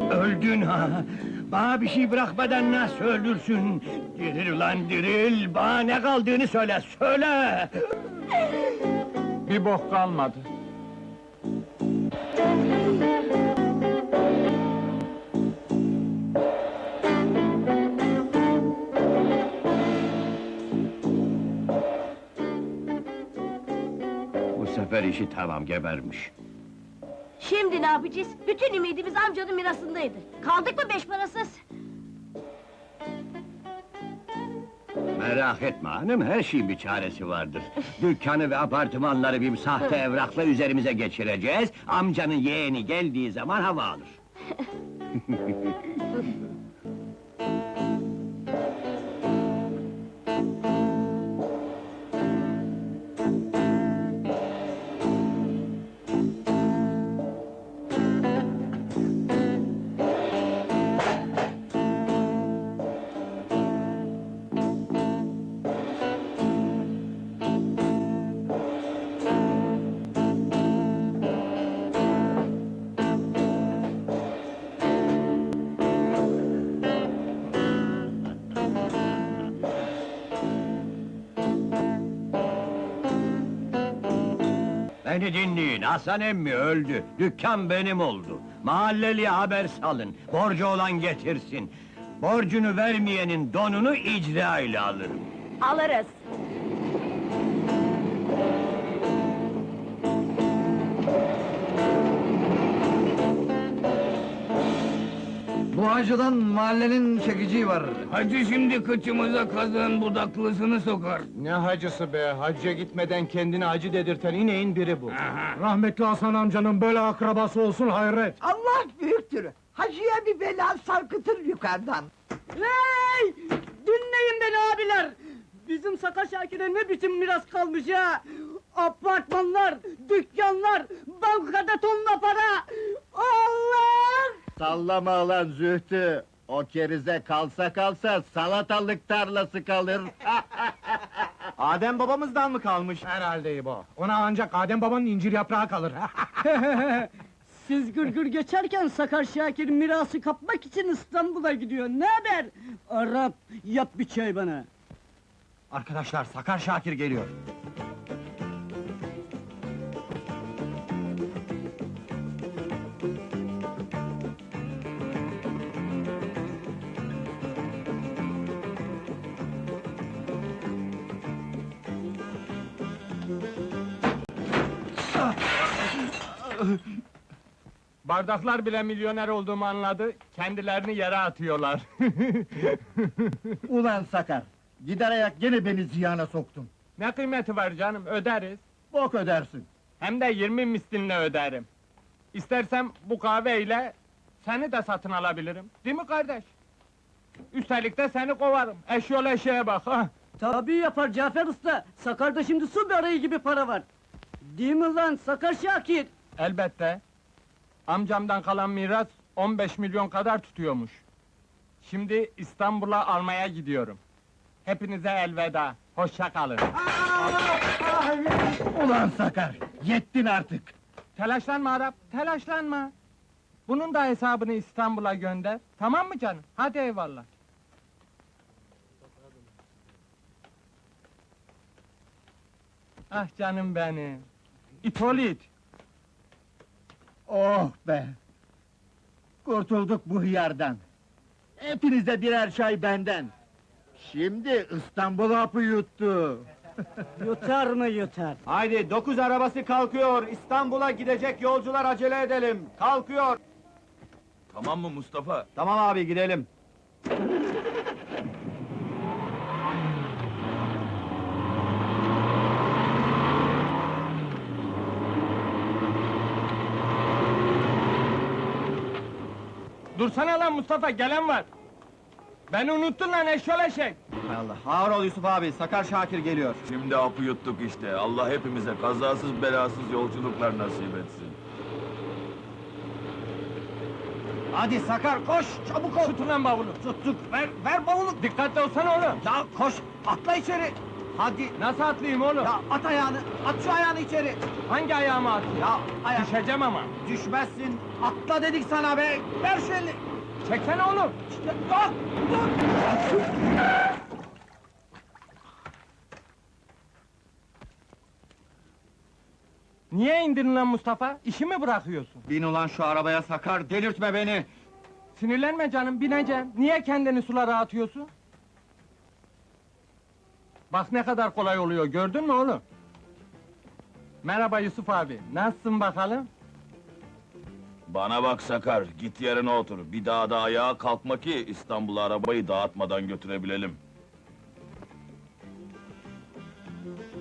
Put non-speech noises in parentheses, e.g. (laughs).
Öldün ha! Bana bir şey bırakmadan nasıl öldürsün? Diril ulan diril! Bana ne kaldığını söyle, söyle! Bir bok kalmadı. Bu sefer işi tamam, gebermiş. Şimdi ne yapacağız? Bütün ümidimiz amcanın mirasındaydı. Kaldık mı beş parasız? Merak etme hanım, her şeyin bir çaresi vardır. Dükkanı ve apartmanları bir sahte evrakla üzerimize geçireceğiz. Amcanın yeğeni geldiği zaman hava alır. (laughs) Beni dinleyin, Hasan emmi öldü. Dükkan benim oldu. Mahalleliye haber salın. Borcu olan getirsin. Borcunu vermeyenin donunu icra ile alırım. Alırız. Bu hacıdan mahallenin çekiciği var. Hacı şimdi kıçımıza kazığın budaklısını sokar. Ne hacısı be, hacca gitmeden kendini acı dedirten ineğin biri bu. Rahmetli Hasan amcanın böyle akrabası olsun hayret. Allah büyüktür. Hacıya bir bela sarkıtır yukarıdan. Hey! Dinleyin beni abiler! Bizim Sakar Şakir'e ne biçim miras kalmış ha! Apartmanlar, dükkanlar, bankada tonla para! Allah! Sallama lan Zühtü. O kerize kalsa kalsa salatalık tarlası kalır. (laughs) Adem babamızdan mı kalmış? Herhalde İbo. Ona ancak Adem babanın incir yaprağı kalır. (laughs) Siz gırgır geçerken Sakar Şakir mirası kapmak için İstanbul'a gidiyor. Ne haber? Arap, yap bir çay bana. Arkadaşlar Sakar Şakir geliyor. Bardaklar bile milyoner olduğumu anladı, kendilerini yere atıyorlar. (laughs) Ulan Sakar. Gider ayak gene beni ziyana soktun. ne kıymeti var canım, öderiz. Bok ödersin. Hem de 20 mislinle öderim. İstersem bu kahveyle seni de satın alabilirim. Değil mi kardeş? Üstelik de seni kovarım. Eşyol eşeğe bak ha. Tabii yapar Cafer Usta. Sakar'da şimdi su böreği gibi para var. Değil mi lan Sakar Şakir? Elbette. Amcamdan kalan miras 15 milyon kadar tutuyormuş. Şimdi İstanbul'a almaya gidiyorum. Hepinize elveda. Hoşça kalın. Ulan Sakar. Yettin artık. Telaşlanma Arap, telaşlanma. Bunun da hesabını İstanbul'a gönder. Tamam mı canım? Hadi eyvallah. Ah canım benim. İtolit. Oh be. Kurtulduk bu hıyardan. Hepinize birer çay benden. Şimdi İstanbul hapı yuttu. (laughs) Yutar mı yutar? Haydi dokuz arabası kalkıyor. İstanbul'a gidecek yolcular acele edelim. Kalkıyor. Tamam mı Mustafa? Tamam abi gidelim. Dursana lan Mustafa, gelen var. Beni unuttun lan eşyol eşek. Allah. Ağır ol Yusuf abi. Sakar Şakir geliyor. Şimdi apı yuttuk işte. Allah hepimize kazasız belasız yolculuklar nasip etsin. Hadi Sakar koş. Çabuk ol. Tutun lan bavulu. Tuttuk. Ver, ver bavulu. Dikkatli olsana oğlum. Ya koş. Atla içeri. Hadi. Nasıl atlayayım oğlum? Ya at ayağını, at şu ayağını içeri. Hangi ayağımı atayım? Ya ayak Düşeceğim ama. düşmezsin. Atla dedik sana be. Ver şu elini. Çeksene oğlum. Kalk, dur. Niye indirin lan Mustafa? İşi mi bırakıyorsun? Bin ulan şu arabaya sakar, delirtme beni. Sinirlenme canım, bineceğim. Niye kendini sulara atıyorsun? Bak ne kadar kolay oluyor, gördün mü oğlum? Merhaba Yusuf abi, nasılsın bakalım? Bana bak Sakar, git yerine otur. Bir daha da ayağa kalkma ki İstanbul'a arabayı dağıtmadan götürebilelim.